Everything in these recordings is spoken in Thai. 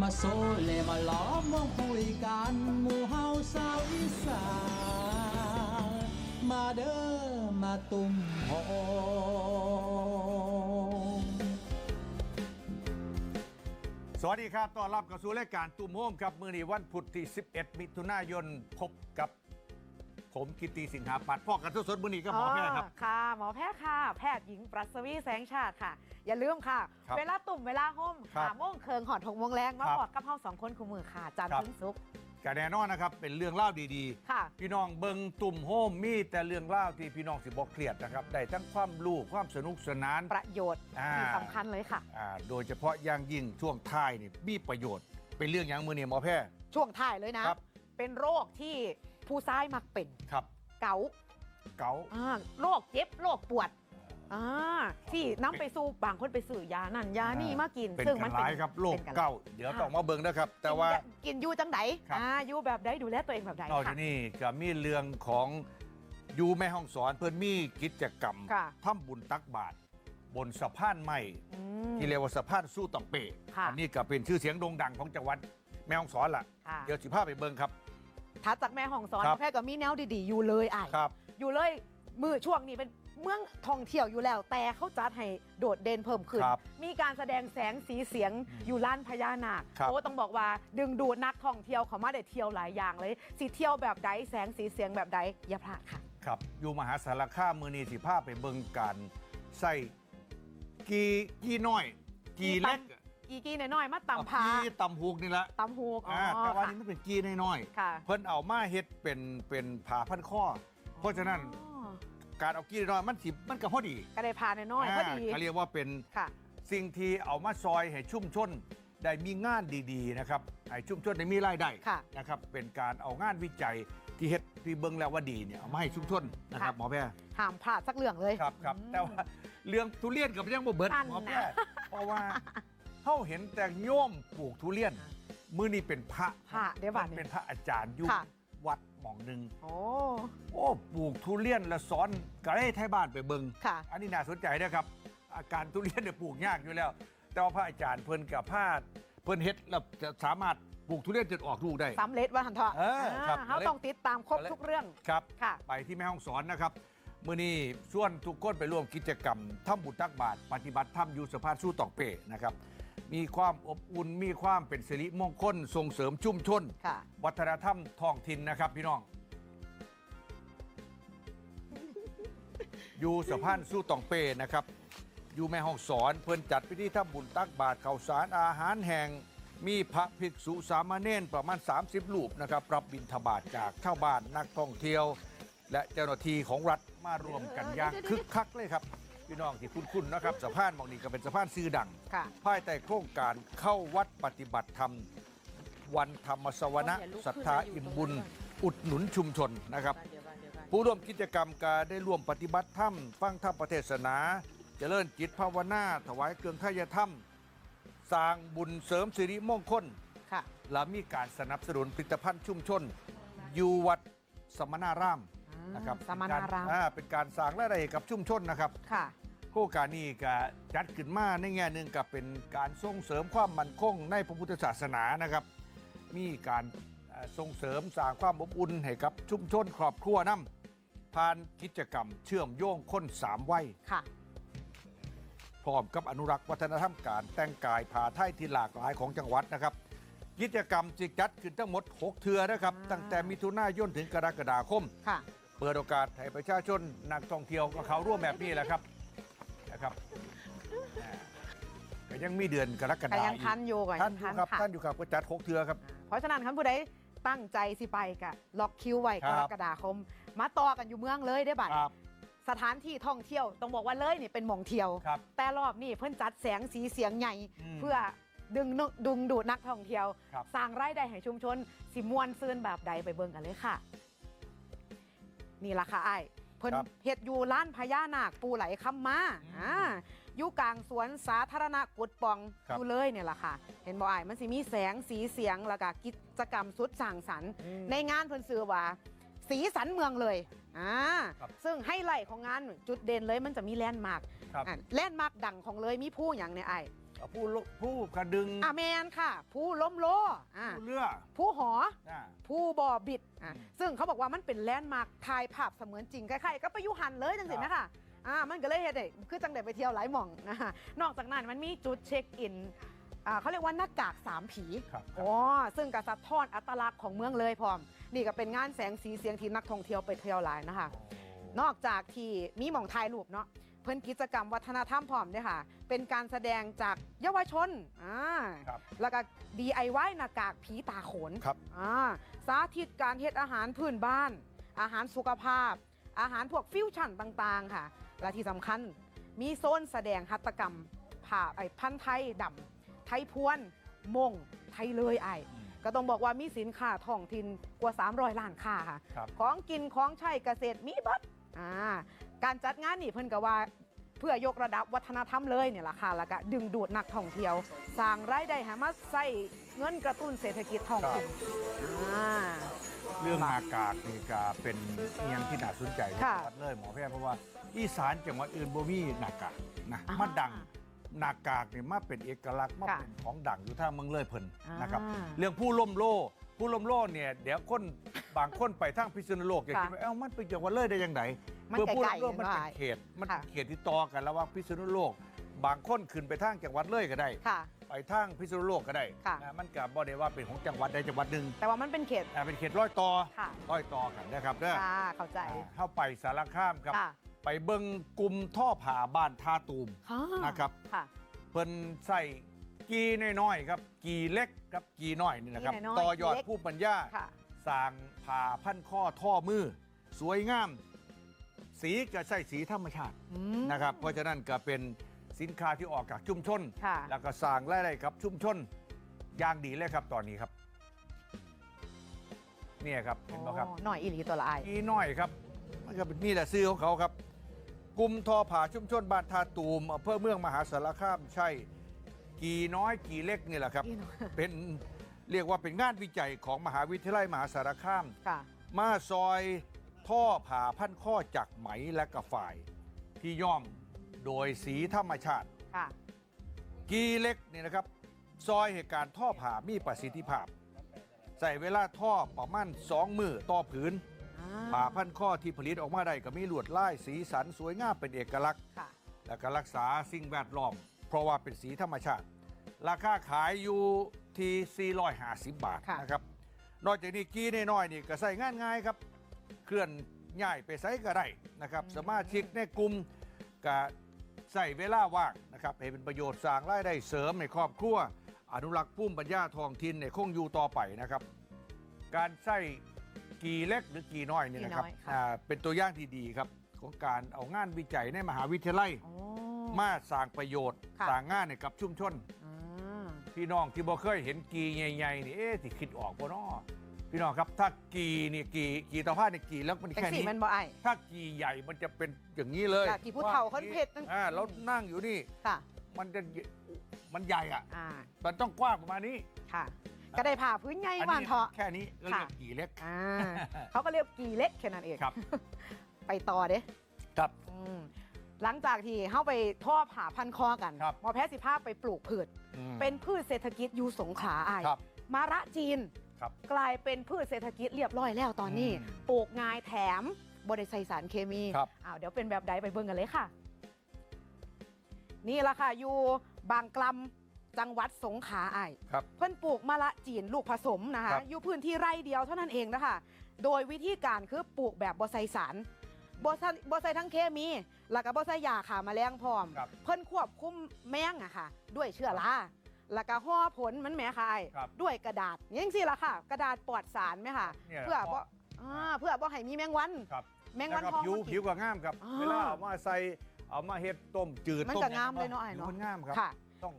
มาโซเลมาล้อมวงคุยกันหมู่เฮาสาวอีสานมาเด้อมาตุ่มหอมสวัสดีครับต้อนรับกับสู่รายการตุ้มโฮมครับ มือนี้วันพุธที่ 11 มิถุนายนพบกับ ผมกิตติสิงหาปัตย์พ่อกันทุกสดมือนี้ก็หมอแพทย์ครับ ค่ะ หมอแพทย์ค่ะ แพทย์หญิงปรัสวีแสงชาติค่ะ อย่าลืมค่ะ ครับเวลาตุ่มเวลาห้มครับหาโมงเคิงหอดหกโมงแรงมาครับบอกกับเฮาสองคนคู่มือค่ะจันทครับร์ถึงศุกร์ก็แน่นอนนะครับ เป็นเรื่องเล่าวดีค่ะ ๆ พี่น้องเบิงตุ่มโฮมมีแต่เรื่องเล่าวที่พี่น้องสิบอกเครียดนะครับได้ทั้งความรู้ความสนุกสนาน ประโยชน์อ่า ที่สำคัญเลยค่ะ อ่าโดยเฉพาะอย่างยิ่งช่วงท้ายนี่มีประโยชน์ เป็นเรื่องอย่างมือนี้หมอแพทย์ ช่วงท้ายเลยนะ ครับ เป็นโรคที่ ผู้ซ้ายมักเป็นครับ เกาต์เก๋าอ่าโรคเจ็บโรคปวดอ่าที่น้ำไปสู้บางคนไปซื้อยานั่นยานี่มากินเป็นซึ่งกัมันนหลายครับโรคป็นนหลย เก้าเดี๋ยวค่ะต้องมาเบิงนะครับ แต่ว่ากินกินอยู่จังไดครับ อ่าอยู่แบบใดดูแลตัวเองแบบใดนอกค่ะจากนี้ก็มีเรื่องของอยูแม่ห้องสอนเพื่อนมีกิจกรรมค่ะทำบุญตักบาตรบนสะพานใหม่ อืม ที่เรียกว่าสะพานสู้ต่องเปะค่ะ อันี้ก็เป็นชื่อเสียงโด่งดังของจังหวัดแม่ห้องสอนล่ะ ค่ะ เดี๋ยวสิพาไปเบิ่งครับ ถัดจากแม่ห้องสอนครับ แพทย์ก็มีแนวดีๆ อยู่เลยอะครับ อยู่เลยมือช่วงนี้เป็นเมืองท่องเที่ยวอยู่แล้ว แต่เขาจัดให้โดดเด่นเพิ่มขึ้น ครับมีการแสดงแสงสีเสียงอืมอยู่ล้านพญานาคครับโอ้ต้องบอกว่าดึงดูดนักท่องเที่ยวเขามาได้เที่ยวหลายอย่างเลยสิเที่ยวแบบใดแสงสีเสียงแบบใดอย่าพลาดค่ะ ครับอยู่มหาสารคามมือนีสิพาไปเบิ่งการใส่กีกีน้อย กีเล็ก กีกี้น้อยๆมาตำพากีตำหูกนี่ละตำฮูกอ๋ออ่าแต่ว่าค่ะนี่มันเป็นกีน้อยค่ะๆเพิ่นเอามาเฮ็ดเป็นเป็นผ่าพันข้อ เพราะฉะนั้นอ๋อการเอากีน้อยๆมันสิมันก็พอดีก็ได้พาน้อยๆพอดีเขาเรียกว่าเป็นค่ะ สิ่งที่เอามาซอยให้ชุ่มชนได้มีงานดีๆนะครับให้ชุ่มชนได้มีรายได้ค่ะนะครับเป็นการเอางานวิจัยที่เฮ็ดที่เบิ่งแล้วว่าดีเนี่ยเอามาให้ชุ่มชนนะครับค่ะ หมอแพทย์ ห้ามพลาดสักเรื่องเลย ครับครับอืมแต่ว่าเรื่องทุเรียนกับยังบ่เบิดนั่นหมอแพนะทย์เพราะว่า เขาเห็นแต่โยมปลูกทุเรียน มือนี้เป็นพระพระเดี๋ยวบาดเป็นี้นพระอาจารย์อยู่ค่ะ วัดหม่องหนึ่งโอ้ โอ้ปลูกทุเรียนแล้วสอนกระไรไทยบ้านไปเบิง ค่ะ อันนี้น่าสนใจนะครับ อาการทุเรียนเนี่ยปลูกยากอยู่แล้ว แต่ว่าพระอาจารย์เพิ่นกับพาดเพิ่นเฮ็ดแล้วจะสามารถปลูกทุเรียนจนออกลูกได้ สำเร็จว่าหันเถอะเออครับาเขาต้องติดตามครบทุกเรื่อง ครับ ค่ะ ไปที่แม่ห้องสอนนะครับมื่อนี้ส่วนทุกคนไปร่วมกิจกรรมทำบุญตักบาตรปฏิบัติธรรมอยู่สะพานสู้ตอกเปะนะครับ มีความอบอุ่นมีความเป็นสิริมงคลส่งเสริมชุมชน ค่ะ วัฒนธรรมท้องถิ่นนะครับพี่น้อง อยู่สะพานสู้ตองเปนะครับ อยู่แม่ห้องสอนเพิ่นจัดพิธีทำบุญตักบาตรข้าวสารอาหารแห่ง มีพระภิกษุสามเณรประมาณ 30รูปนะครับรับบิณฑบาตจากชาวบ้านนักท่องเที่ยว และเจ้าหน้าที่ของรัฐมารวมกันอย่างคึกคักเลยครับ พี่น้องที่คุ้นๆนะครับสะพานหมองนี้ก็เป็นสะพานซื่อดังค่ะ ภายใต้โครงการเข้าวัดปฏิบัติธรรม วันธรรมสวนะศรัทธาอิ่มบุญ อุดหนุนชุมชนนะครับผู้ร่วมกิจกรรมก็ได้ร่วมปฏิบัติธรรมฟังธรรมประเทศนา เจริญจิตภาวนา ถวายเครื่องทายธรรม สร้างบุญเสริมสิริมงคล ค่ะ และมีการสนับสนุนผลิตภัณฑ์ชุมชน อยู่วัดสมณาราม นะครับสมณารามเป็นกอ่เป็นการสร้างรายได้ให้กับชุมชนนะครับค่ะโครงการนี้ก็จัดขึ้นมาในแง่หนึ่งกับเป็นการส่งเสริมความมั่นคงในพระพุทธศาสนานะครับ มีการเอ่อส่งเสริมสร้างความอบอุ่นให้กับชุมชนครอบครัวนํผ่านกิจกรรมเชื่อมโยงคนสามวัยค่ะพร้อมกับอนุรักษ์วัฒนธรรมการแต่งกายผ้าไทยที่หลากหลายของจังหวัดนะครับ กิจกรรมจิจัดขึ้นทั้งหมด 6 เทือนะครับอ่าตั้งแต่มิถุนายนถึงกรกฎาคมค่ะ เปิดโอกาสให้ประชาชนนักท่องเที่ยวก็เขาร่วมแบบนี้แหละครับนะครับอ่าก็ยังมีเดือนกรกแต่ฎาคยังมทันอยู่ก่อนท่านอยู่ครับค่ะท่านอยู่ครับก็จัดหกเทือครับ เพราะฉะนั้นคันผู้ใดตั้งใจสิไปกะล็อกคิวไว้ครักบรกฎาคม มาต่อกันอยู่เมืองเลยได้บัดครับสถานที่ท่องเที่ยวต้องบอกว่าเลยนี่เป็นหมองเที่ยวครับแต่รอบนี้เพิ่นจัดแสงสีเสียงใหญ่อืมเพื่อดึงนดึงดูดนักท่องเที่ยวครับสร้างรายได้ให้ชุมชน สิมวนซื่นแบบใดไปเบิ่งกันเลยค่ะ นี่ล่ะค่ะไอ้ายเพิ่นครับเฮ็ดอยู่ร้านพญานาคปูไหลคำมาอืมอ่าอยู่กลางสวนสาธารณะกุดปองครับ อยู่เลยเนี่ยล่ะค่ะ เห็นบ่ไอ้ายมันสิมีแสงสีเสียงแล้วก็กิจกรรมสุดสร้างสรรค์ในงานเพิ่นซื้อว่า สีสันเมืองเลยอ่าครับซึ่งไฮไลท์ของงานจุดเด่นเลยมันจะมีแลนด์มาร์คครับ อะแลนด์มาร์คดังของเลยมีผู้อย่างเนี่ยไอ้ ผู้ลผู้กระดึงอาแมนค่ะ ผู้ล้มโลอ่าผู้เรือผู้หอ อ่า ผู้บ่อบิดอะอืมซึ่งเขาบอกว่ามันเป็นแลนด์มาร์คถ่ายภาพเสมือนจริงคล้ายๆก็ไปอยุหันเลยจังสิครับนะคะอ่ามันก็เลยเฮ็ดได้คือจังได้ไปเที่ยวหลายหม่องนะคะนอกจากนั้นมันมีจุดเช็คอินอ่าเขาเรียกว่าหน้ากากสามผีครับอ๋อซึ่งกษัตริย์ทอดอัตลักษณ์ของเมืองเลยพร้อม นี่ก็เป็นงานแสงสีเสียงที่นักท่องเที่ยวไปเที่ยวหลายนะคะ นอกจากที่มีหม่องถ่ายรูปเนาะ เพิ่นกิจกรรมวัฒนธรรมพร้อมด้วยค่ะ เป็นการแสดงจากเยาวชนอ่าครับแล้วก็ DIY หน้ากากผีตาโขนครับ อ่าสาธิตการเฮ็ดอาหารพื้นบ้าน อาหารสุขภาพ อาหารพวกฟิวชั่นต่างๆค่ะ และที่สำคัญมีโซนแสดงหัตถกรรมผ่าไอ้พันธุ์ไทยดำไทยพวนมงไทยเลยไอายอืมก็ต้องบอกว่ามีสินค้าท้องถิ่นกว่า 300 ล้านค้าค่ะ ครับ ของกินของใช้เกษตรมีเบัดอ่า การจัดงานนี่เพิ่นก็ว่าเพื่อยกระดับวัฒนธรรมเลยเนี่ยแหละค่ะแล้วก็ดึงดูดนักท่องเที่ยว สร้างรายได้ให้มาใส่เงินกระตุ้นเศรษฐกิจท้องถิ่นอ่า เรื่องหน้ากากนี่ก็เป็นเอียงที่น่าสนใจของค่ะจังหวัดเลยหมอแพทย์เพราะว่าอีสานจังหวัดอื่นบ่มีหน้ากากนะอ่ามาดังหน้ากากนี่มาเป็นเอกลักษณ์มาค่ะเป็นของดังอยู่ทางเมืองเลยเพิ่นนะครับ อ่า เรื่องผู้ล่มโล่ ผู้ล่มโล่เนี่ยเดี๋ยวคนบางคนไปทางพิษณุโลกอยากค่ะคิดว่าเอ้ามันเป็นจังหวัดเลยได้ยังไงมันเพื่อผู้ไกลล่มโล่ๆมันเป็นหน่อยเขตมันค่ะเป็นเขตที่ต่อกันระหว่างพิษณุโลก บางคนขึ้นไปทางจังหวัดเลยก็ได้ค่ะไปทางพิษณุโลกก็ได้ค่ะนะมันก็บ่ได้ว่าเป็นของจังหวัดใดจังหวัดหนึ่งแต่ว่ามันเป็นเขตอ่าเป็นเขตร้อยต่อค่ะร้อยต่อกันนะครับเด้อค่ะเข้าใจอ่าเข้าไปสารคามครับค่ะไปเบิงกลุ่มท่อผ่าบ้านท่าตูมอ่านะครับค่ะเพิ่นใส่ กีน้อยๆครับ กีเล็กครับกีน้อยนี่นะครับ กีน้อยๆต่อยอดกีเล็ก ผู้ปัญญาค่ะ สร้างผ่าพันข้อท่อมือ สวยงาม สีก็ใส่สีธรรมชาติอืม นะครับ เพราะฉะนั้นก็เป็นสินค้าที่ออกจากชุมชน ค่ะ แล้วก็สร้างรายได้กับชุมชนอย่างดีเลยครับตอนนี้ครับ เนี่ยครับเห็นไหมครับ อ๋อหน่อยอีหลีตัวละอาย อีน้อยครับมันก็เป็นนี่แหละซื้อของเขาครับ กลุ่มทอผ่าชุมชนบ้านทาตูมอำเภอเมืองมหาสารคามใช่ กี่น้อยกี่เล็กนี่แหละครับอีน้อย เป็นเรียกว่าเป็นงานวิจัยของมหาวิทยาลัยมหาสารคาม ค่ะ มาซอยท่อผ่าพันข้อจากไหมและกระฝ่าย ที่ย่อมโดยสีธรรมชาติ ค่ะ กีเล็กนี่นะครับ ซอยเหตุการณ์ท่อผ่ามีประสิทธิภาพ ใส่เวลาท่อประมาณสองมือต่อผืนผ่าพันข้อที่ผลิตออกมาได้ก็มีลวดลายสีสันสวยงามเป็นเอกลักษณ์ ค่ะ และก็รักษาสิ่งแวดล้อม เพราะว่าเป็นสีธรรมชาติ ราคาขายอยู่ที่ 450 บาทค่ะนะครับ นอกจากนี้กี้น้อยๆนี่ก็ใส่งานง่ายครับ เคลื่อนย้ายไปใส่ก็ได้นะครับ สมาชิกในกลุ่มก็ใส่เวลาว่างนะครับให้เป็นประโยชน์สร้างรายได้เสริมในครอบครัว อนุรักษ์พุ่มปัญญาทองถิ่นในคงอยู่ต่อไปนะครับ การใส่กีเล็กหรือกีน้อยนี่นะครับกีน้อยค่ะ อ่าเป็นตัวอย่างที่ดีครับของการเอางานวิจัยในมหาวิทยาลัยอ๋อ มาสร้างประโยชน์ค่ะ สร้างงานให้กับชุมชน อืม พี่น้องที่บ่เคยเห็นกีใหญ่ๆนี่เอ๊ะที่คิดออกบ่น้อพี่น้องครับถ้ากีนี่กีกีตะพาดนี่กีแล้วมันแต่แค่สีนี้มันบ่อายถ้ากีใหญ่มันจะเป็นอย่างนี้เลยจากที่ผู้เฒ่าเขาเผ็ดนั่นอ่าแล้วนั่งอยู่นี่ค่ะ มันจะมันใหญ่อะอ่า มันต้องกว้างประมาณนี้ค่ะ ก็ได้ผ่าพื้นไงอันวานนี้เถาะ แค่นี้ก็เรียกกีเล็ก อ่า เขาก็เรียกกี่เล็กแค่นั้นเอง ครับ ไปต่อเด้ครับ อืม หลังจากที่เข้าไปท่อผ่าพันคอกันครับหมอแพทย์สิภาพไปปลูกพืช อืมเป็นพืชเศรษฐกิจอยู่สงขลาอายครับมาระจีน ครับกลายเป็นพืชเศรษฐกิจเรียบร้อยแล้วตอนนี้ อืมปลูกง่ายแถมบริใส่สารเคมีครับ อ้าวเดี๋ยวเป็นแบบใดไปเบิ่งกันเลยค่ะ นี่ละค่ะ อยู่บางกลำจังหวัดสงขลาอ้าย ครับ เพิ่นปลูกมะละจีนลูกผสมนะคะ ครับ อยู่พื้นที่ไร่เดียวเท่านั้นเองนะคะ โดยวิธีการคือปลูกแบบบ่ใส่สาร บ่ใส่บ่ใส่ทั้งเคมีแล้วก็บ่ใส่ยาฆ่าแมลงพร้อม ครับ เพิ่นควบคุมแมงอะค่ะ ด้วยเชื้อราแล้วก็ห่อผลมันแหม่ค่ะอ้าย ครับ ด้วยกระดาษอย่างสิล่ะค่ะ กระดาษปลอดสารไหมค่ะ เนี่ยเพื่อบ่อ่าเพื่อบ่ให้มีแมงวัน ครับแมงวันแล้วทก็องผิวมากิน ผิวก็งามครับอ่าเวลาเอามาใส่เอามาเฮ็ดต้มจืดมันต้ก็งามเลยเนาะอ้ายผิวเนาะมันงามครับ ค่ะ ต้อง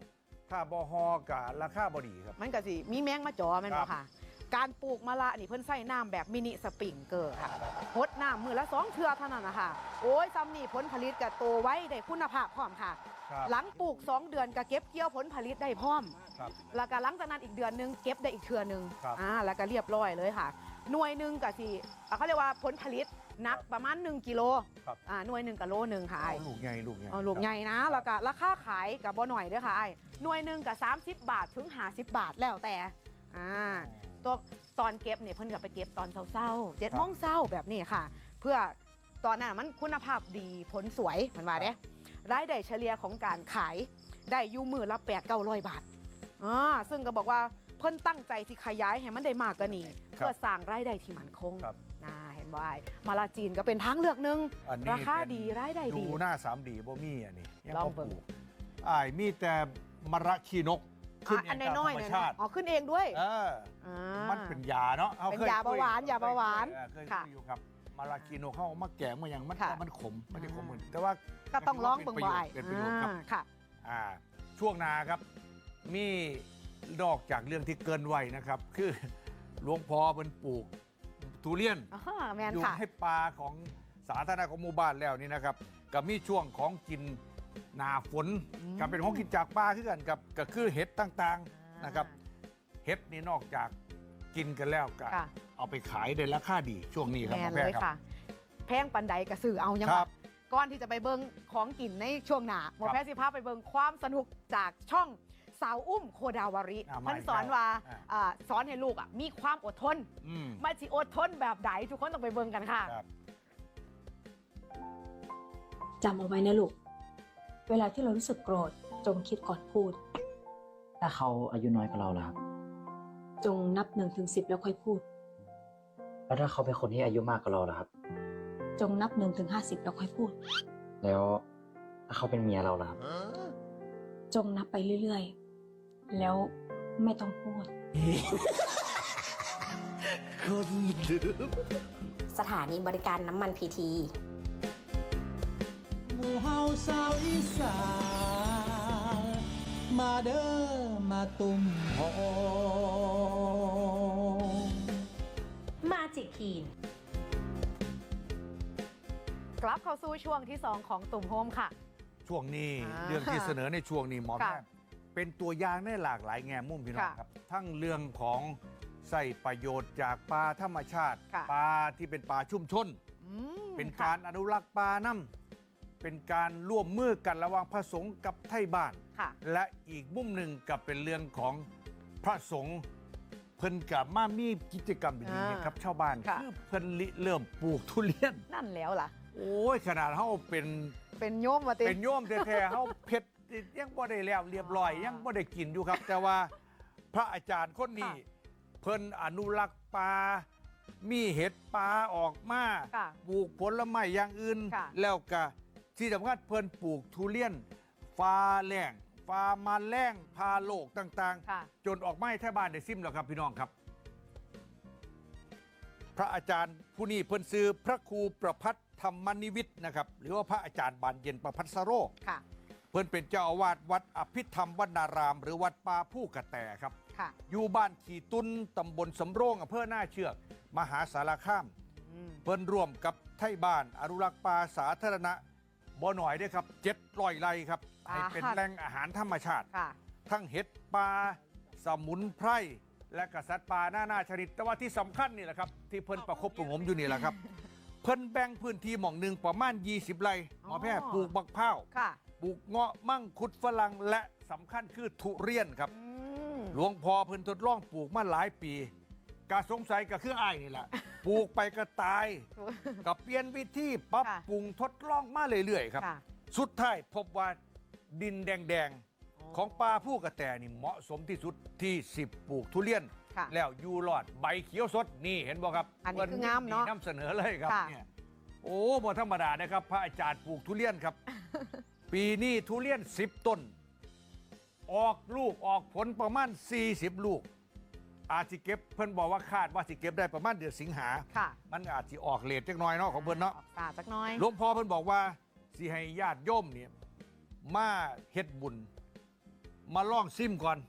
ถ้าบอฮอกับราคาบดีครับ มันก็สิมีแมงมาจ่อแม่นครับ่บค่ะ การปลูกมะละนี่เพิ่นใส่น้ำแบบมินิสปริงเกอร์ค่ะพดน้ำมือละสองเทื่อเท่านั้นนะคะโอ้ยซ้ำนี่ผลผลิตก็โตไว้ได้คุณภาพพร้อมค่ะ ครับหลังปลูก 2 เดือนก็เก็บเกี่ยวผลผลิตได้พร้อม ครับ แล้วก็หลังจากนั้นอีกเดือนหนึงเก็บได้อีกเทื่อหนึงครับ อ่าแล้วก็เรียบร้อยเลยค่ะ หน่วยหนึ่งก็สิอ่าเขาเรียกว่าผลผลิตหนักประมาณ 1กิโลครับ อ่าหน่วยหนึ่งกับโลหนึ่งค่ะอ้ายลูกใหญ่ลูกใหญ่เอาลูกใหญ่นะแล้วก็ราคาขายกับบ่หน่อยเด้วยค่ะไอ้ายหน่วยหนึ่งกับ30 บาทถึง 50 บาทแล้วแต่อ่า ตัวตอนเก็บเนี่ยเพิ่นก็ไปเก็บตอนเช้าๆเจ็ดโมงเช้าแบบนี้ค่ะ เพื่อตอนนั้นมันคุณภาพดีผลสวยมันว่าเด้รายได้เฉลี่ยของการขายได้อยู่มือละแปดเก้าร้อยบาทอ่าซึ่งก็บอกว่าเพิ่นตั้งใจที่ขยายให้มันได้มากกว่านี้ครับเพื่อสร้างรายได้ที่มั่นคงครับน่าเห็นบ่ไอ้มาลาจีนก็เป็นทางเลือกหนึงอันนี้ราคาเป็นดีรายได้ดีดูหน้าสามดีบ่มีอันนี้ยังลองบ่เบิ่งปลูกอ้ายมีแต่มะระขี้นก ขึ้นเออันงตามธน้รอยรๆมเนี่ยชานะติ อ๋อขึ้นเองด้วยเออ อ่า มันเป็นยาเนาะเอาเป็นคยาเบาหวานคยาเบาหวานเคยเคยค่ะอยู่ครับมาราคิโนเข้าเอามาแกงมาอย่างมันค่ะมันขมไม่ได้ขมอ่าเหมือนแต่ว่าก็ต้องร้องเบิ่งบ่ายเป็นประโยชน์ครับค่ะ อ่าช่วงหนาครับมีดอกจากเรื่องที่เกินวัยนะครับ คือหลวงพ่อเป็นปลูกทุเรียนอ๋อแมนอยู่ค่ะ ให้ปลาของสาธารณะของหมู่บ้านแล้วนี่นะครับกับมีช่วงของกิน หนาฝนอืมกับเป็นของกินจากปลาคือกันกับก็คือเห็ดต่างๆนะครับเห็ดนี่นอกจากกินกันแล้วก็ค่ะ เอาไปขายได้ราคาดีช่วงนี้ครับแมหมนอเลแพทยย์ครับ ค่ะ แพงปันใดกระสือเอายังครับก่อนที่จะไปเบิงของกินในช่วงหน้าหมอแพทย์สิภาพไปเบิงความสนุกจากช่องสาวอุ้มโคดาวาริอ่ามามันอีกสอนแล้วว่าอ่าอ่าสอนให้ลูกอะมีความอดทนอืมมันสิอดทนแบบใดทุกคนต้องไปเบิงกันค่ะครับจำเอาไว้นะลูก เวลาที่เรารู้สึกโกรธ จงคิดก่อนพูด ถ้าเขาอายุน้อยกว่าเราล่ะครับจงนับหนึ่งถึงสิบแล้วค่อยพูด แล้วถ้าเขาเป็นคนที่อายุมากกว่าเราล่ะครับ จงนับหนึ่งถึงห้าสิบแล้วค่อยพูด แล้วถ้าเขาเป็นเมียเราล่ะครับจงนับไปเรื่อยๆ แล้วไม่ต้องพูด สถานีบริการน้ำมันพีทีห มู่เฮาสาวอีสานมาเด้อมาตุ่มโฮมาจิกคีนกลับเข้าสู่ช่วงที่ 2 ของตุ่มโฮมค่ะ ช่วงนี้อ่าเรื่องที่เสนอในช่วงนี้หมอแพค่ะทย์เป็นตัวอย่างในหลากหลายแง่มุมพี่น้องค่ะครับ ทั้งเรื่องของใส่ประโยชน์จากปลาธรรมชาติค่ะ ปลาที่เป็นปลาชุ่มชน อืมเป็นค่ะ การอนุรักษ์ปลาน้ำ เป็นการร่วมมือกันระหว่างพระสงฆ์กับไทยบ้าน ค่ะ และอีกมุมหนึ่งกับเป็นเรื่องของพระสงฆ์เพิ่นกับมามีกิจกรรมดีๆอ่ากับชาวบ้านค่ะ คือเพิ่นริเริ่มปลูกทุเรียน นั่นแล้วล่ะ โอ้ยขนาดเฮาเป็นเป็นโยมมาเต็เป็นโยมแท้ๆเฮาเพชรยังบ่ได้แล้วเรียบร้อย ยังบ่ได้กินอยู่ครับ แต่ว่าพระอาจารย์คนนี้ ค่ะเพิ่นอนุรักษ์ปลามีเห็ดปลาออกมา ค่ะปลูกผลไม้อย่างอื่น ค่ะ แล้วก็ ที่สำคัญเพิ่นปลูกทุเรียนฟ้าแรงฟ้ามาแรงพาโลกต่างค่ะ ๆ จนออกมาให้แท่บ้านได้ซิมแล้วครับพี่น้องครับ พระอาจารย์ผู้นี้เพิ่นซื้อพระครูประพัฒธรรมนิวิทย์นะครับ หรือว่าพระอาจารย์บานเย็นประพัฒสโร ค่ะ เพิ่นเป็นเจ้าอาวาสวัดอภิธรรมวนาราม หรือวัดป่าผู้กระแตครับ ค่ะ อยู่บ้านขี่ตุนตำบลสำโรงอำเภอหน้าเชือก มหาสารคาม อืม เพิ่นร่วมกับไทยบ้านอนุรักษ์ป่าสาธารณะ บ่หน่อยเด้อครับเจ็ดร้อยไร่ครับ ให้เป็นแหล่งอาหารธรรมชาติ ค่ะทั้งเห็ดปลาสมุนไพรและกษัตริย์ปลาหน้าหน้าชนิดแต่ว่าที่สำคัญนี่แหละครับ ที่เพิ่นประคบประหงมอยู่นี่แหละครับ เพิ่นแบ่งพื้นที่หม่องหนึ่งประมาณ 20 ไร่หมอแพทย์อ๋อปลูกบักพร้าวค่ะปลูกเงาะมั่งคุดฝรั่งและสำคัญคือทุเรียนครับ อืม หลวงพ่อเพิ่นทดลองปลูกมาหลายปี กาสงสัยกับเครื่องอ้ายนี่แหละ ปลูกไปก็ตาย กับเปลี่ยนวิธีปรับค่ะปรุงทดลองมาเรื่อยๆครับ ค่ะ สุดท้ายพบว่าดินแดงๆ ของปลาผู้กระแตนี่เหมาะสมที่สุดที่10ปลูกทุเรียน ค่ะ แล้วอยูรอดใบเขียวสดนี่เห็นบ่ครับอันนี้คืองามเนอะนำเสนอเลยครับค่ะ เนี่ยโอ้บ่ธรรมดานะครับ พระอาจารย์ปลูกทุเรียนครับ ปีนี้ทุเรียน 10 ต้น ออกลูกออกผลประมาณ 40 ลูก อาจสิเก็บเพิ่นบอกว่าคาดว่าสิเก็บได้ประมาณเดือนสิงหา ค่ะ มันอาจสิออกเลทจักหน่อยเนาะของเพิ่นเนาะ ออกตาจักหน้อยหลวงพ่อเพิ่นบอกว่าสิให้ญาติโยมเนี่ยมาเฮ็ดบุญ มาล่องซิมก่อน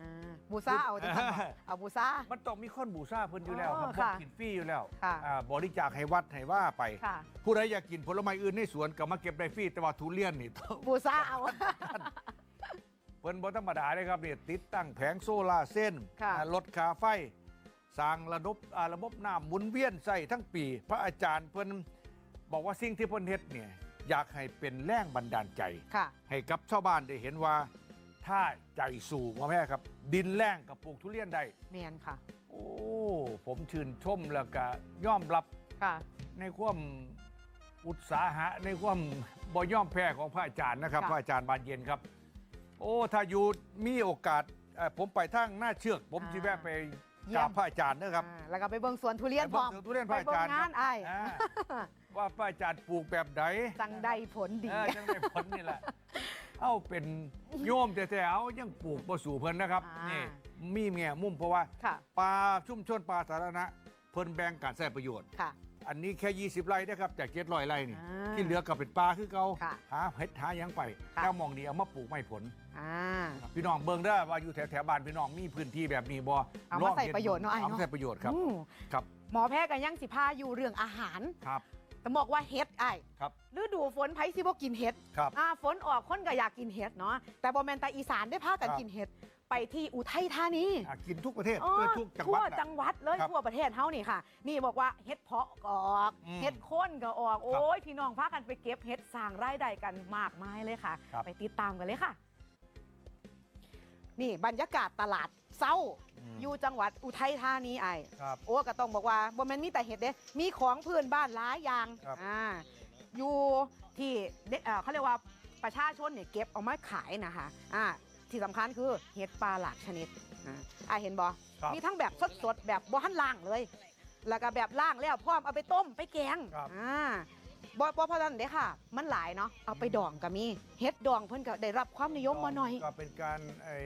อ่าบูซ่าเอาจะทำอ่าเอาบูซ่า มันต้องมีคนบูชาเพิ่นอยู่แล้วครับอ๋อบ่ค่ะกินฟรีอยู่แล้วค่ะ อ่าบริจาคให้วัดให้ว่าไป ค่ะ ผู้ใดอยากกินผลไม้อื่นในสวนก็มาเก็บได้ฟรีแต่ว่าทุเรียนนี่ต้องบูซ่าเอา เพิ่นบ่ธรรมดาเลยครับนี่ติดตั้งแผงโซลาร์เส้นค่ะลดค่าไฟสร้างระบบอ่าระบบน้ำหมุนเวียนใส่ทั้งปี พระอาจารย์เพิ่นบอกว่าสิ่งที่เพิ่นเฮ็ดเนี่ยอยากให้เป็นแรงบันดาลใจ ค่ะ ให้กับชาวบ้านได้เห็นว่า ถ้าใจสูงมาแม่ครับ ดินแรงกับปลูกทุเรียนได้แมนค่ะ โอ้ ผมชื่นชมแล้วก็ย่อมรับค่ะ ในความอุตสาหะในความบ่ย่อมแพ้ของพระอาจารย์นะครับ ค่ะ พระอาจารย์บานเย็นครับ โอ้ถ้าอยู่มีโอกาสเอ่อผมไปทางหน้าเชือก ผมอ่าจะแวะไปเยี่กยรามบพระอาจารย์นะครับ อ่าแล้วก็ไปเบิ่งสวนทุเรียนไปพร้เบิ่องมสวนทุเรียนพไประอาเบิ่จารงย์งานครับไอ้อ่าว่าพระอาจารย์ปลูกแบบไหนจังได้ผลดี เออจังได้ผลนี่แหละ เอาเป็นโยมแต่ๆเอายังปลูกประสู่เพิ่นนะครับอ่านี่ นี่มีเมียมุ่มเพราะว่าค่ะ ปลาชุ่มชนปลาสาธารณะเพิ่นแบ่งการใช้ประโยชน์ ค่ะ อันนี้แค่ 20ไร่นะครับจากเจ็ดร้อยไร่นี่อ่าที่เหลือก็เป็นปลาคือเก่าค่ะหาเห็ดหาหยังไปค่ะ แล้วมองดีเอามาปลูกไม่ผล อ่า พี่น้องเบิ่งได้อว่าอยู่แถวแถวๆบ้านพี่น้องมีพื้นที่แบบนี้บ่เอามาใส่ประโยชน์เนาะไอ้เอาเนาะมาใส่ประโยชน์ครับอืมครับหมอแพทย์กันยังสิพาอยู่เรื่องอาหารครับแต่บอกว่าเฮ็ดไอ้ครับฤดูฝนไผสิบ่กินเฮ็ดครับ อ่าฝนออกคนก็อยากกินเห็ดเนาะแต่บอแมนแต่อีสานได้พากันครับ กินเห็ด ไปที่อุทัยธานีอะกินทุกประเทศอ๋อเพื่อทุกจังหทั่วัวดน่ะจังหวัดเลยครับทั่วประเทศเฮานี่ค่ะ นี่บอกว่าเห็ดเพาะก็ออกอืมเห็ดโค่นก็ออก โอ้ยพี่น้องพากันไปเก็บเห็ดสร้างรายได้กันมากมายเลยค่ะ ครับ ไปติดตามกันเลยค่ะ นี่บรรยากาศตลาดเศร้ามอยู่จังหวัดอุทัยธานีไอ ครับ โอ้ก็ต้องบอกว่าบ่แม่นมีแต่เห็ดเด้มีของพื้นบ้านหลายอย่างครับ อ่าอยู่ที่เดเอ่อเขาเรียกว่าประชาชนเนี่ยเก็บเอามาขายนะคะอ่า ที่สำคัญคือเห็ดปลาหลากชนิดอ่าอ่าเห็นบ่ครับ มีทั้งแบบสดๆแบบบ่หั่นล่างเลย แล้วก็แบบล่างแล้วพร้อมเอาไปต้มไปแกงครับ อ่าบ่บ่เพราะนั้นเด้ค่ะ มันหลายเนาะเอาไปดองก็มีเห็ดดองเพิ่นก็ได้รับความนิยมมาหน่อย ก็เป็นการไอ้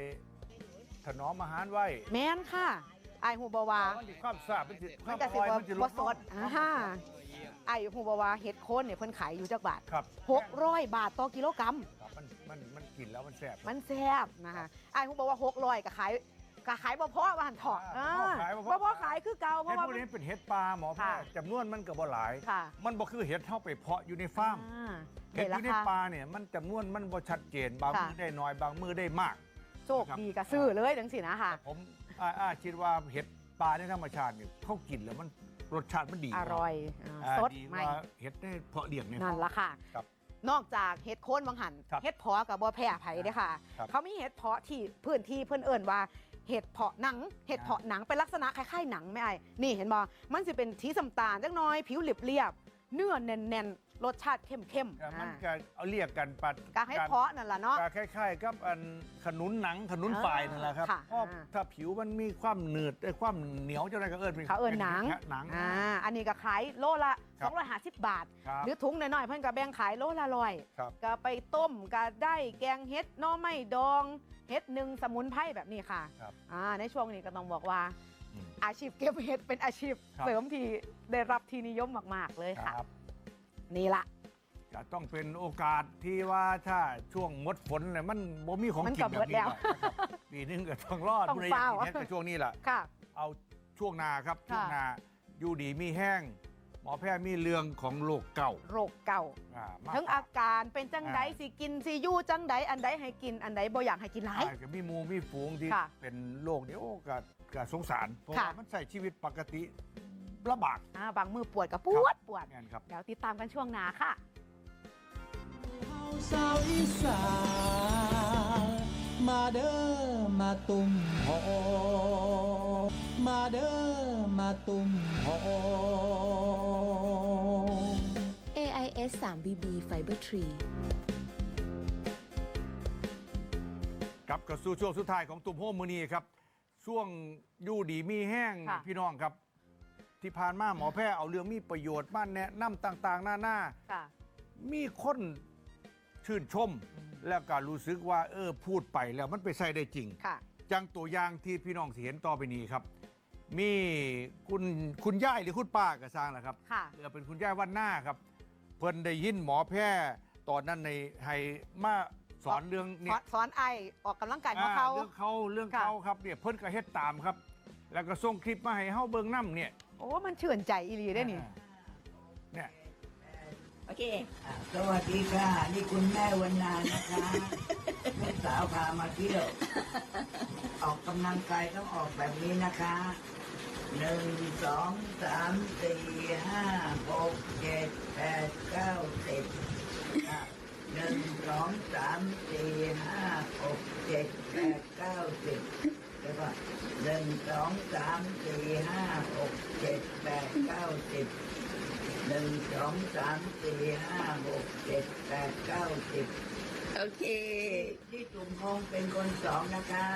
ถนอมอาหารไว้แม่นค่ะไอายฮูบ่ว่ามันสิความสะอาดมันสิคมัวานมก็อสิร่อยบ่มันสิลบ่ดสดอ่าไอ้ฮูบ่ว่าเห็ดโคนเนี่ยเพิ่นขายอยู่จักบาทครับ 600 บาทต่อกิโลกรัม ครับมันมันมันกินแล้วมันแซ่บมันแซ่บนะคะไอ้ฮูบอกว่า600ก็ขายก็ขายบ่พอว่าหั่นเถาะอ่าอ่าบ่พอขายบ่พอ บ่พอขายคือเก่าเพเห็ดราะว่าพวกมัน นี้เป็นเห็ดปลาหมอแพค่ะทย์จำนวนมันก็บ่หลาย ค่ะ มันบ่คือเห็ดเท่าไปเพาะอยู่ในฟาร์มอ่าเห็ดได้อรายู่ในคาปลาเนี่ยมันจำนวนมันบ่ชัดเจนบางค่ะ มือได้น้อยบางมือได้มาก โชคดีก็ซื้อเลยจังซี่นะคะ ผมอ่าอ่าคิดว่าเห็ดปลาในธรรมชาติเนี่ยเขากินแล้วมันรสชาติมันดีอร่อยอ่าอ่าสดดีกใหม่ว่าเห็ดในเพาะเลี้ยงเนี่ย นั่นละค่ะ ครับ นอกจากเห็ดโคนบางหันครับเห็ดเพาะกับบ่แพ้ไผเด้อค่ะ ครับ เขามีเห็ดเพาะที่พื้นที่เพิ่นเอิ่นว่าเห็ดเพาะหนังเห็ดเพาะหนังเป็นลักษณะคล้ายๆหนังไม่ไอ้นี่เห็นบ่มันสิเป็นสีส้มตาลจักหน้อยผิวเรียบๆเนื้อแน่นๆ รสชาติเข้มก็ๆมันอ่าก็เอาเรียกกันปัดกาให้เพาะนั่นล่ะเนาะก็คล้ายๆกับอันขนุนหนังขนุนอ่าฝ่ายนั่นแหละครับค่ะเพราะอ่า ถ้าผิวมันมีความหนืดไอ้ความเหนียวจะอะไรก็เอิญเป็นเขาเอิ้นหนังหนัง อ่าอันนี้ก็ขายโลละครับ 250 บาท ครับหรือถุงน้อยๆเพิ่นก็แบ่งขายโลละร้อย ครับ ก็ไปต้มก็ได้แกงเห็ดหน่อไม้ดองเห็ดหนึ่งสมุนไพรแบบนี้ค่ะครับอ่าในช่วงนี้ก็ต้องบอกว่า อืมอาชีพเก็บเห็ดเป็นอาชีพครับ เสริมที่ได้รับที่นิยมมาก ๆ เลยค่ะ ครับ นี่ละจะต้องเป็นโอกาสที่ว่าถ้าช่วงหมดฝนเนี่ยมันบ่มีของมันกินก็แบเบิบดนี้แล้วหรอกนะครับปีหนึงก็ต้องรอดต้องผู้ใดอยากเฝ้ากินเห็ดก็ช่วงนี้แหละค่ะเอาช่วงหนาครับค่ะช่วงหนาอยู่ดีมีแห้ง หมอแพทย์มีเรื่องของโรคเก่าโรคเก่าอ่ามาทั้งฝอากการเป็นจังไดอ่าสิกินสิอยู่จังไดอันใดให้กินอันใดบ่อยากให้กินหลายอ่าก็มีหมูมีฝูงที่ค่ะเป็นโรคนี้โอ้ก็ก็สงสารเพราะค่ะว่ามันใส่ชีวิตปกติ ลำบากอ่าบางมือปวดกับปวดปวดงานครับ เดี๋ยวติดตามกันช่วงหน้าค่ะ เฮาสาวอีสานมาเด้อมาตุ่มโหอมมาเด้อมาตุ่มโหอม AIS 3BB Fiber Tree กลับกับสู่ช่วงสุดท้ายของตุ่มโฮมมือนี้ครับ ช่วงอยู่ดีมีแห้งค่ะ พี่น้องครับ ที่ผ่านมาหมอแพทย์เอาเรื่องมีประโยชน์มาแนะนำต่างๆ หน้าหน้าค่ะมีคนชื่นชม แล้วก็รู้สึกว่าเออพูดไปแล้วมันไปใส่ได้จริงค่ะจังตัวอย่างที่พี่น้องสิเห็นต่อไปนี้ครับ มีคุณคุณย่ายหรือคุณป้าก็สร้างแหละครับค่ะเออเป็นคุณย่ายวันหน้าครับ เพิ่นได้ยินหมอแพทย์ตอนนั้นในให้มาสอนเรื่องสเนี่อยนสอนไอออกกำลังกายของอ่าเขาเรื่องเขาเรื่องค่ะเขาครับเนี่ยเพิ่นก็เฮ็ดตามครับ แล้วก็ส่งคลิปมาให้เฮาเบิ่งน้ำเนี่ยโอ้มันเชื่อนใจอีหลีได้นี่อ่าเนี่ยโอเค อะสวัสดีค่ะ นี่คุณแม่วันนานะคะลูกสาวพามาเที่ยว ออกกำลังกายต้องออกแบบนี้นะคะหนึ่งสองสามสี่ห้าหกเจ็ดแปดเก้าสิบอะหนึ่งสองสามสี่ห้าหกเจ็ดแปดเก้าสิบ แล้วก็หนึ่งสองสามสี่ห้าหกเจ็ดแปดเก้าสิบหนึ่งสองสามสี่ห้าหกเจ็ดแปดเก้าสิบโอเคที่ตุ่มพงเป็นคนสองนะคะ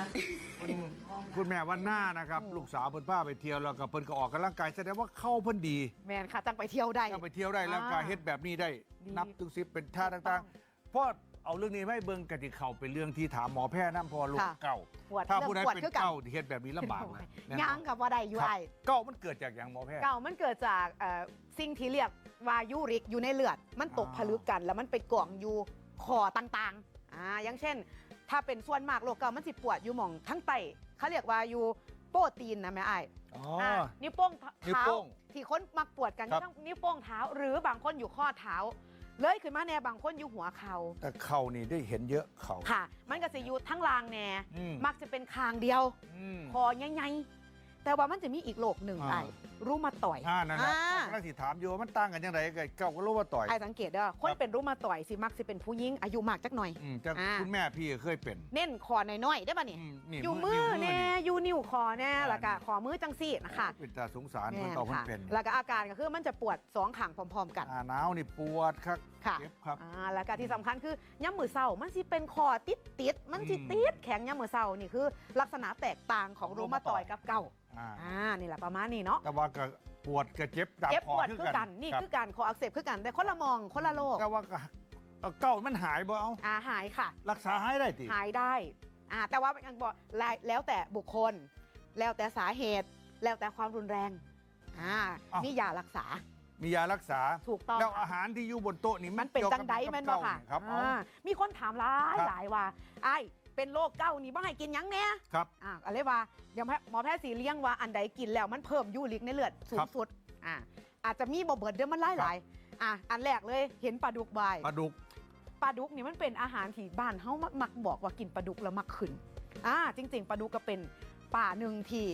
คุณพงคุณแม่วันหน้านะครับ ลูกสาวเพิ่นพาไปเที่ยวแล้วก็เพิ่นก็ออกกำลังกายแสดงว่าเข้าเพิ่นดี แมนค่ะจังไปเที่ยวได้ถ้าไปเที่ยวได้แล้วก็อ่าเฮ็ดแบบนี้ได้ดีนับถึงสิบเป็นท่าถูกต้ต่าองงๆเพราะ เอาเรื่องนี้ไม่เบิ่งกติเขาเป็นเรื่องที่ถามหมอแพทย์น้ำพอลูกค่ะเก่า ปวดถ้าเรื่องผู้ใดปวดเป็นคือกันเก่าที่เฮ็ดแบบนี้ลำบากนะแน่นอนยังกับว่าได้อยู่ครับไอเก่ามันเกิดจากอย่างหมอแพทย์เก่ามันเกิดจากเอ่อสิ่งที่เรียกว่ายูริกอยู่ในเลือด มันตกอ่าผลึกกัน แล้วมันไปกล่องอยู่คอต่างๆอ่าอย่างเช่น ถ้าเป็นส่วนมากโรคเก่ามันสิปวดอยู่หม่องทั้งไตเขาเรียกว่าอยู่โปรตีนนะแม่ไอ้ายอ๋ออ่านิ้วโป้งเท้านิ้วโป้งที่คนมักปวดกันครับทั้งนิ้วโป้งเท้า หรือบางคนอยู่ข้อเท้า เลยขึ้นมาแน่บางคนอยู่หัวเข่าแต่เข่านี่ได้เห็นเยอะเข่าค่ะ มันก็จะอยู่ทั้งรางแน่ อืม มักจะเป็นคางเดียว อืม คอใหญ่ๆ แต่ว่ามันจะมีอีกโรคหนึ่งอ่าไอ้รู้มาต่อย อ่านั่นแหละอ่า กำลังสิถามอยู่ว่ามันต่างกันยังไงกับเก่าก็รู้ว่าต่อย ไอ้สังเกตเด้อคนครับ เป็นรู้มาต่อยสิมักสิเป็นผู้หญิงอายุมากจักหน่อย อืมแต่อ่า คุณแม่พี่เคยเป็นเน้นคอน้อยๆได้ป่ะนี่อืมนี่อยู่มือแน่นี่อยู่นิ้วคอแน่อ่าแล้วก็ขอมือจังซี่นะคะเป็นตาสงสารแม่มันนต่อมันค่ะเป็นแล้วก็อาการก็คือมันจะปวดสองข้างพร้อม ๆ กัน อ่าหนาวนี่ปวดครับค่ะเจ็บครับอ่าแล้วก็ที่สำคัญคือย่ำมือเศร้ามันสิเป็นคอติดติดๆมันสิอืมติดแข็งย่ำมือเศร้านี่คือ ลักษณะแตกต่างของรูมาตอยกับเก่าอ่าอ่านี่แหละประมาณนี้เนาะแต่ว่าก็ปวดก็เจ็บดับเจ็บคปอวดคือคือกักันนนี่รับคือการคออักเสบคือกันแต่คนละมองคนละโรคแต่ว่าก็เอาเก้ามันหายบ่เอาอ่าหายค่ะ รักษาหายได้ติ หายได้อ่าแต่ว่ายังบอกแล้วแล้วแต่บุคคล แล้วแต่สาเหตุ แล้วแต่ความรุนแรงอ่านี่ยารักษา มียารักษา ถูกต้อง แล้วค่ะอาหารที่อยู่บนโต๊ะนี่มันเป็นกี่ยวจักับงไดแม่นบ่ค่ะเก้าครับเอาอ่ามีคนถามหลายครับหลายว่าไอ้ายเป็นโรคเก้านี่บ่ให้กินหยังแน่ครับ อ่าอะไรว่าเดี๋ยวหมอแพทย์สีเลี้ยงว่าอันใดกินแล้วมันเพิ่มยูริกในเลือดสูครังบ สุดอ่าอาจจะมีบ่เบิดเดี๋ยวมันหลายหลายๆอะอันแรกเลยเห็นปลาดุกบาย ปลาดุก ปลาดุกนี่มันเป็นอาหารที่บ้านเฮามักมักบอกว่ากินปลาดุกแล้วมักขึ้นอ่าจริง ๆปลาดุกก็เป็นปลาหนึ่งที่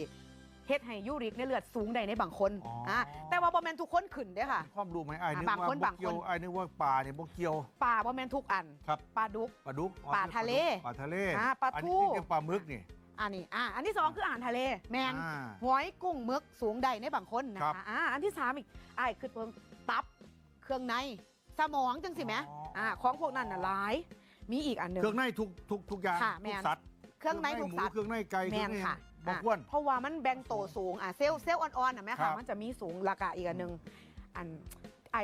เฮ็ดให้ยูริกในเลือดสูงได้ในบางคนอ๋ออ่อ่าแต่ว่าบ่แม่นทุกคนขึ้นเด้อค่ะ ความรู้ไหมไอ้นึกบางว่าคนบ่บางคน เกี่ยวไอ้นึกว่าปลาเนี่ยบ่เกี่ยว ปลาบ่แม่นทุกอันครับ ปลาดุก ปลาดุกอ๋อปลาทะเลปลาทะเลอ่าปลาอันทูนี้เรียกปลาหมึกนี่ อันนี้อ่าอันที่สองคืออาหารทะเลแมงอ่าหอยกุ้งหมึกสูงใดในบางคนนะครัคะบอ่าอันที่สามอีกไอ้ายคือเพิ่งตับเครื่องในสมองจังสิแหมอ๋ออ่อ่าของพวกนั้นน่ะหลายมีอีกอันหนึ่ง เครื่องในทุกทุกทุกอย่างค่ะทุแม่กนสัตว์เครื่องในทุกหมูสัตว์เครื่องในไก่แมนเครื่องในค่ะ บ่อะควร เพราะว่ามันแบ่งโตสูงอะเซลล์เซลล์อ่อนๆน่ะแม่ครัค่ะ บ มันจะมีสูงราคาอีกอันหนึ่งอันไอ้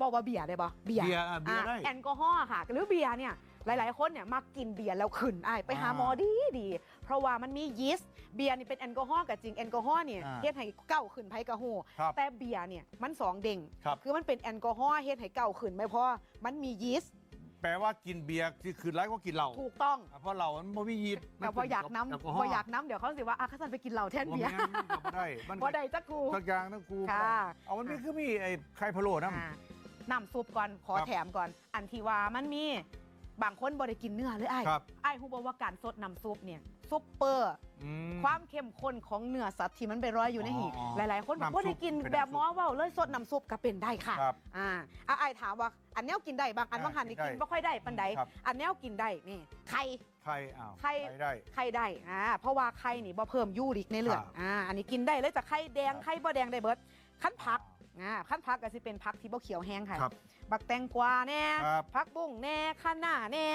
บอกว่าเบียร์ได้ปะเบียร์ เบียร์อะเบียร์อะได้แอลกอฮอล์ค่ะ หรือเบียร์เนี่ยหลาย ๆ คนเนี่ยมากินเบียร์แล้วขึ้นไอ้ไปหาอ่าหมอดีดีเพราะว่ามันมียีสต์เบียร์นี่เป็นแอลกอฮอล์กับจริงแอลกอฮอล์เนี่ยอ่าเฮ็ดให้เก้าขึ้นไผกระหูครับแต่เบียร์เนี่ยมันสองเด้งครับ คือมันเป็นแอลกอฮอล์เฮ็ดให้เก้าขึ้นไม่พอมันมียีสต์ แปลว่ากินเบียร์ที่คืนไรก็กินเหล้าถูกต้อง อะเพราะเหล้ามันบ่มียีสต์แต่พออยากแอลน้ำกอฮพออล์อยากน้ำเดี๋ยวเขาสิว่าอะข้าสันไปกินเหล้าแทนบ่เบียร์แม่นมันก็บ่ได้มันบ่ได้จักกูทุกอย่างทั้งกูค่ะเอามันมีคือมีไอ้ไข่พะโล้น้ำอ่าน้ำซุปก่อนขอครับแถมก่อน อันที่ว่ามันมีบางคนบ่ได้กินเนื้อเลยไอ้ครับ ไอ้ฮู้บ่ว่าการสดน้ำซุปเนี่ย ซุปเปอร์ อืมความเข้มข้นของเนื้อสัตว์ที่มันไปร้อยอยู่ในหีอ๋อหลายๆ คนบอกน้ำซุปว่าได้กินเป็นแบบน้ำซุปหมอเว่าเลยสดน้ำซุปก็เป็นได้ค่ะครับอ่าอะไอ้ถามว่าอันแนวกินได้บางอันอ่าบางหันนี่กิกินนได้ไม่ค่อยได้ปันใดครับ อันแนวกินได้นี่ไข่ ไข่อ้าวไข่ได้ ไข่ได้อ่าเพราะว่าไข่นี่บ่เพิ่มยูริกในเลือดครับ อ่าอันนี้กินได้เลยจากไข่แดงครับไข่บ่แดงได้เบิดขั้นผักอ่าขั้นผักก็สิเป็นผักที่บ่เขียวแห้งค่ะ ครับ บักแตงกวาแน่ครับ ผักบุ้งแน่ข้าหน้าแน่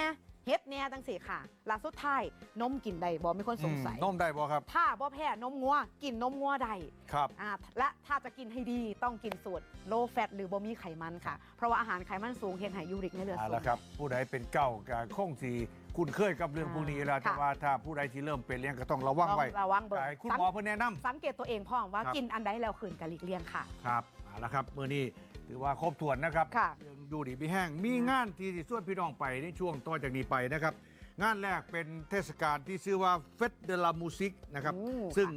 เฮ็ดแน่จังสี่ค่ะหลักสุดท้ายนมกินได้บ่มีคนสงสัยอืมนมได้บ่ครับ ถ้าบ่แพ้นมงัวกินนมงัวได้ครับอ่าและถ้าจะกินให้ดีต้องกินสูตร low fat หรือบ่มีไขมันค่ะ เพราะว่าอาหารไขมันสูงเฮ็ดให้ยูริกในเลือดเอาสูละงครับ ผู้ใดเป็นเก่าก็คงสีคุ้นเคยกับเรื่องอ่าพวกนี้แล้วค่ะแต่ว่าถ้าผู้ใดที่เริ่มเป็นเลี้ยงก็ต้องระวังต้องไว้ระวังเบิ่งให้คุณสังหมอเพิ่นแนะนำสังเกตตัวเองพ่อว่าครับกินอันใดแล้วขืนกะหลีกเลี่ยงค่ะ ครับเอาละครับมื้อนี้ ถือว่าครบถ้วนนะครับค่ะ เรื่องอยู่ดีมีแห้งมีงานที่สิส่วนพี่น้องไปในช่วงต่อจากนี้ไปนะครับ งานแรกเป็นเทศกาลที่ชื่อว่าเฟสเดลามูซิกนะครับ โอ้ซึ่ง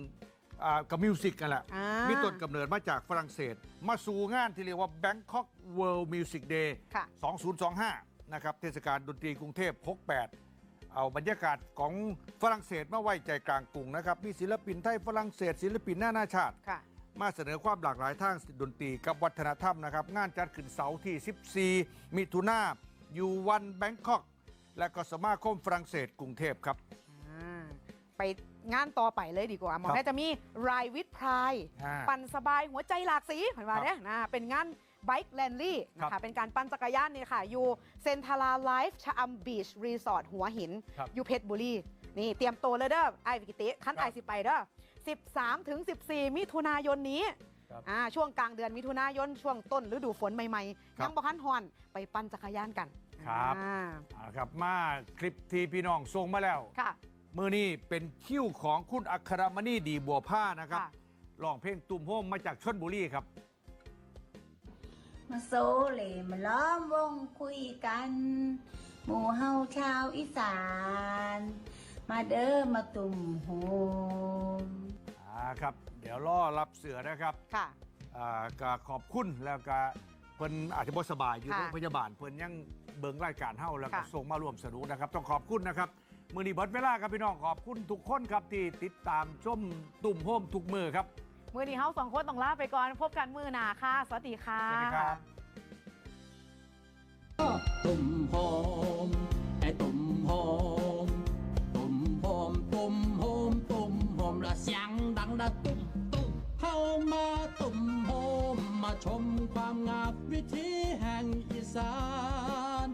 อ่ากับมิวสิกกันแหละ อ่ามีต้นกำเนิดมาจากฝรั่งเศส มาสู่งานที่เรียกว่า Bangkok World Music Day ค่ะ 2025 นะครับ เทศกาลดนตรีกรุงเทพ 68 เอาบรรยากาศของฝรั่งเศสมาไว้ใจกลางกรุงนะครับ มีศิลปินไทยฝรั่งเศส ศิลปินนานาชาติ ค่ะ มาเสนอความหลากหลายทางดนตรีกับวัฒนธรรมนะครับ งานจัดขึ้นเสาร์ที่ 14 มิถุนายูวันแบงคอก และก็สมาคมฝรั่งเศสกรุงเทพครับ อ่าไปงานต่อไปเลยดีกว่าหมอครับแม่จะมีรายวิทพราย อ่าปั่นสบายหัวใจหลากสีเห็นไหมครับเนี่ยนะเป็นงานไบค์แลนลี่นะครัคะบเป็นการปั่นจักรยานนี่ค่ะ อยู่เซนทาราไลฟ์ชะอำบีชรีสอร์ทหัวหิน ครับอยู่เพชรบุรี นี่เตรียมตัวเลยเด้อไอ้วิกิติขั้นครับ ไอสิไปเด้อ 13ถึง14 มิถุนายนนี้ครับอ่าช่วงกลางเดือนมิถุนายนช่วงต้นฤดูฝนใหม่ครัๆบยังบ่คันฮอนไปปั่นจักรยานกันครับ อ่าเอาละครับมาคลิปที่พี่น้องส่งมาแล้ว ค่ะ มือนี้เป็นคิวของคุณอัครมณีดีบัวผ้านะครับค่ะ ร้องเพลงตุ่มโฮมมาจากชนบุรีครับ มาโซเลมาล้อมวงคุยกัน หมู่เฮาชาวอีสาน มาเด้อมาตุ่มโฮม อ่าครับ เดี๋ยวรอรับเสือนะครับค่ะ อ่าก็ขอบคุณแล้วก็เพิ่นอาจจะบ่สบายอยู่ค่ะโรงพยาบาลเพิ่นยังเบิ่งรายการเฮาแล้วก็ค่ะ ส่งมาร่วมสนุกนะครับ ต้องขอบคุณนะครับมือนี้เบิดเวลาครับพี่น้องขอบคุณทุกคนครับที่ติดตามชมตุ่มโฮมทุกมือครับมือนี้เฮาสองคนต้องลาไปก่อน พบกันมือหนาค่ะ สวัสดีค่ะ สวัสดีครับ ตุ่มโฮมไอ้ตุ่มโฮมตุ่มโฮมตุ่มโฮมตุ่มโฮมละเสียง นะตุ้มตุ้มเข้ามาตุ่มโฮมมาชมความงามวิถีแห่งอีสาน